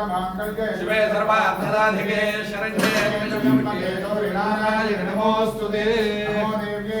సర్వమంగళమాంగళ్యే శివే సర్వార్థదాధికే శరణ్యే త్రయంబకే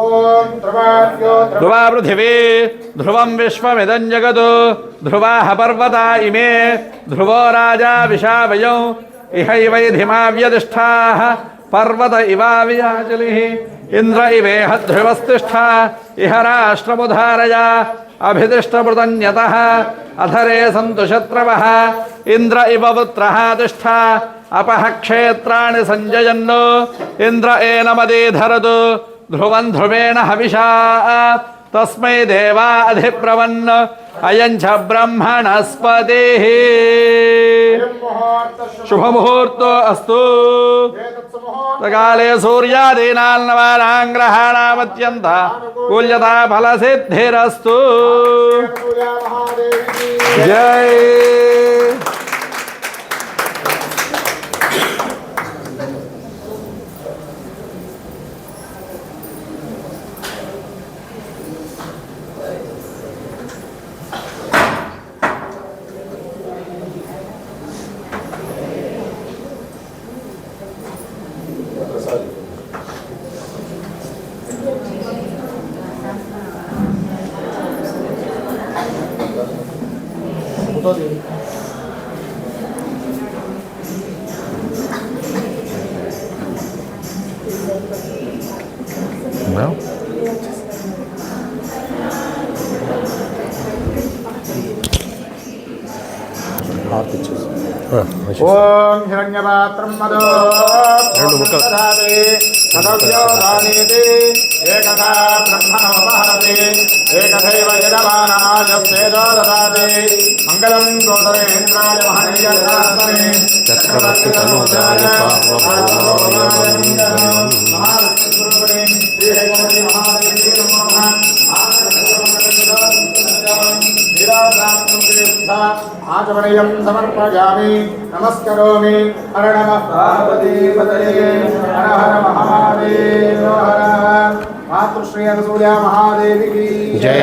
ध्रुवा पृथिवी, ध्रुवं विश्वमिदं जगत् ध्रुवाः पर्वता इमे, ध्रुवो राजा विशावयौ इहैवैधिमाव्यतिष्ठाः पर्वत इवाव्याजलिः, इन्द्र इवेह ध्रुवस्तिष्ठा इह राष्ट्रमुधारया अभिदिष्टमृतन्यतः अधरे सन्तु शत्रवः, इन्द्र इव पुत्रः तिष्ठा, अपः क्षेत्राणि सञ्जयन् इन्द्र एनमदीधरतु ध्रुवं ध्रुवेण हविषा तस्मै देवाधिप्रवन् अयं च ब्रह्मणस्पतिः। शुभमुहूर्तो अस्तु। सकाले सूर्यादीनान्नवानां ग्रहाणामत्यन्त फल फलसिद्धिरस्तु जय। 多的。ఓం హిరణ్యపాత్రం మదో. దదాతి తదవ్యో దానేతి ఏకథా బ్రహ్మణోపహరతి ఏకథైవ యజమానాయస్యేదో దదాతి. మంగళం గోతరేంద్రాయ మహనీయదాత్మనే చక్రవర్తి తనూజాయ సార్వభౌమాయ మంగళం మహావిష్ణుస్వరూపిణి శ్రీ హైమవతి మహాదేవి నమో. ఆచమనీయం సమర్పయామి నమస్కరోమి హర నమ పార్వతీపతయే హర హర మహాదేవ హర మాతృశ్రీ అనసూయ మహాదేవికి జై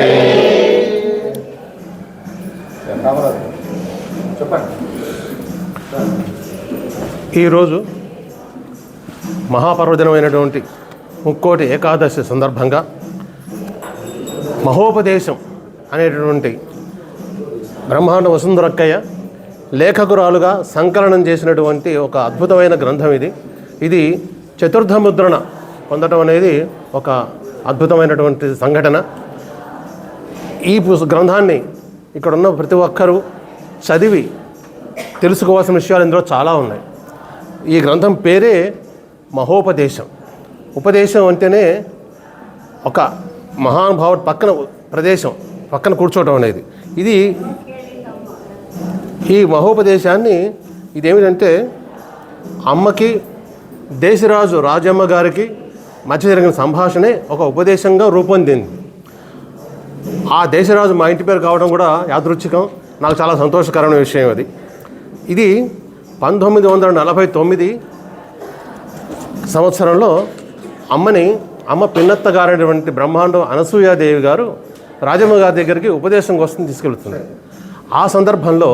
చెప్పండి। ఈరోజు మహాపర్వదినమైనటువంటి ముక్కోటి ఏకాదశి సందర్భంగా మహోపదేశం అనేటటువంటి బ్రహ్మాండ వసుంధరక్కయ్య లేఖకురాలుగా సంకలనం చేసినటువంటి ఒక అద్భుతమైన గ్రంథం ఇది. ఇది చతుర్థ ముద్రణ పొందటం అనేది ఒక అద్భుతమైనటువంటి సంఘటన. ఈ గ్రంథాన్ని ఇక్కడున్న ప్రతి ఒక్కరూ చదివి తెలుసుకోవాల్సిన విషయాలు ఇందులో చాలా ఉన్నాయి. ఈ గ్రంథం పేరే మహోపదేశం. ఉపదేశం అంటేనే ఒక మహానుభావుడు పక్కన ప్రదేశం పక్కన కూర్చోవడం అనేది. ఇది ఈ మహోపదేశాన్ని ఇదేమిటంటే అమ్మకి దేశరాజు రాజమ్మ గారికి మధ్య జరిగిన సంభాషణే ఒక ఉపదేశంగా రూపొందింది. ఆ దేశరాజు మా ఇంటి పేరు కావడం కూడా యాదృచ్ఛికం నాకు చాలా సంతోషకరమైన విషయం అది. ఇది పంతొమ్మిది వందల నలభై తొమ్మిది సంవత్సరంలో అమ్మని అమ్మ పిన్నత్త గారైనటువంటి బ్రహ్మాండం అనసూయాదేవి గారు రాజమ్మ గారి దగ్గరికి ఉపదేశం కోసం తీసుకెళ్తుంది. ఆ సందర్భంలో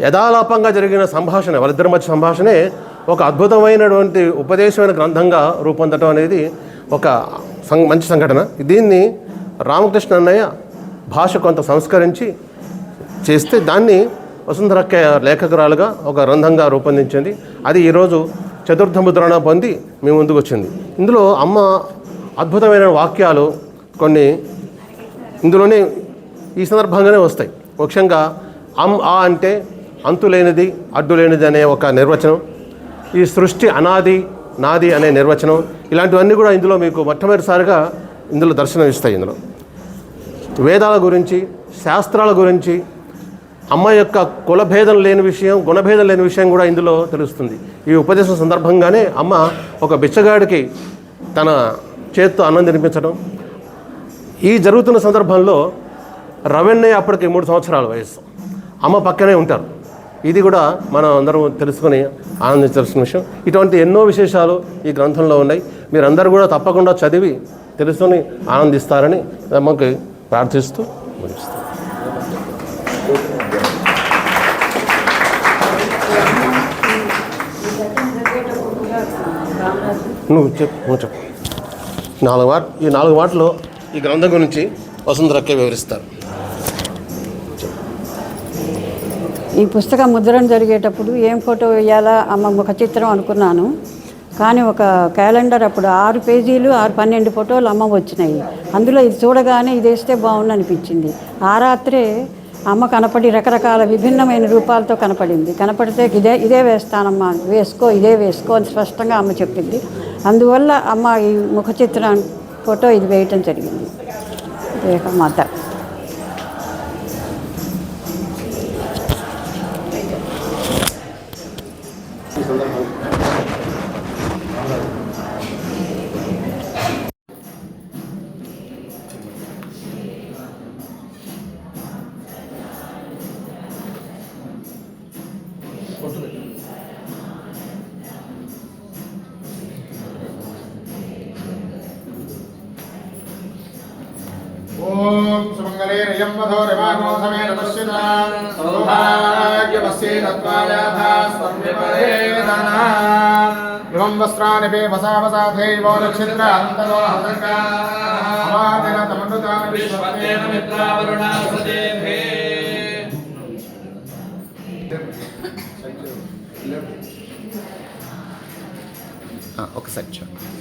యథాలాపంగా జరిగిన సంభాషణ వాళ్ళిద్దరి మధ్య సంభాషణే ఒక అద్భుతమైనటువంటి ఉపదేశమైన గ్రంథంగా రూపొందటం అనేది ఒక సం- మంచి సంఘటన. దీన్ని రామకృష్ణ అన్నయ్య భాష కొంత సంస్కరించి చేస్తే దాన్ని వసుంధరక్క లేఖకురాలుగా ఒక గ్రంథంగా రూపొందించింది. అది ఈరోజు చతుర్థ ముద్రణ పొంది మీ ముందుకు వచ్చింది. ఇందులో అమ్మ అద్భుతమైన వాక్యాలు కొన్ని ఇందులోనే ఈ సందర్భంగానే వస్తాయి. ముఖ్యంగా అమ్ ఆ అంటే అంతులేనిది అడ్డులేనిది అనే ఒక నిర్వచనం. ఈ సృష్టి అనాది నాది అనే నిర్వచనం. ఇలాంటివన్నీ కూడా ఇందులో మీకు మొట్టమొదటిసారిగా ఇందులో దర్శనం ఇస్తాయి ఇందులో. వేదాల గురించి శాస్త్రాల గురించి అమ్మ యొక్క కులభేదం లేని విషయం గుణభేదం లేని విషయం కూడా ఇందులో తెలుస్తుంది. ఈ ఉపదేశం సందర్భంగానే అమ్మ ఒక బిచ్చగాడికి తన చేత్తో అన్నం తినిపించడం. ఈ జరుగుతున్న సందర్భంలో రవెన్నయ్య అప్పటికి మూడు సంవత్సరాల వయసు అమ్మ పక్కనే ఉంటారు. ఇది కూడా మనం అందరం తెలుసుకొని ఆనందించాల్సిన విషయం. ఇటువంటి ఎన్నో విశేషాలు ఈ గ్రంథంలో ఉన్నాయి. మీరందరూ కూడా తప్పకుండా చదివి తెలుసుకొని ఆనందిస్తారని మనకి ప్రార్థిస్తూ ముగిస్తాం. నువ్వు చెప్పు నువ్వు చెప్పు. నాలుగు మాట ఈ నాలుగు మాటలు ఈ గ్రంథం గురించి వసుంధరకే వివరిస్తారు. ఈ పుస్తకం ముద్రణ జరిగేటప్పుడు ఏం ఫోటో వేయాలా అమ్మ ముఖ చిత్రం అనుకున్నాను. కానీ ఒక క్యాలెండర్ అప్పుడు ఆరు పేజీలు ఆరు పన్నెండు ఫోటోలు అమ్మ వచ్చినాయి. అందులో ఇది చూడగానే ఇది వేస్తే బాగుంది అనిపించింది ఆ రాత్రే అమ్మ కనపడి రకరకాల విభిన్నమైన రూపాలతో కనపడింది. కనపడితే ఇదే ఇదే వేస్తానమ్మా వేసుకో ఇదే వేసుకో అని స్పష్టంగా అమ్మ చెప్పింది. అందువల్ల అమ్మ ఈ ముఖ చిత్రం ఫోటో ఇది వేయటం జరిగింది. ఇదే మాత ఓం సుమంగళే రయం వధో రమాగో సమేత పశ్యత సౌభాగ్యవస్యే తత్వాయాథా స్వర్విపరేదన ఇమం వస్త్రాని పే వసావసాథైవో నక్షత్ర అంతరో హసంగా అవాదిన తమనుతాని విశ్వదేన మిత్రావరుణా సదేభే ఒకసారి చూడండి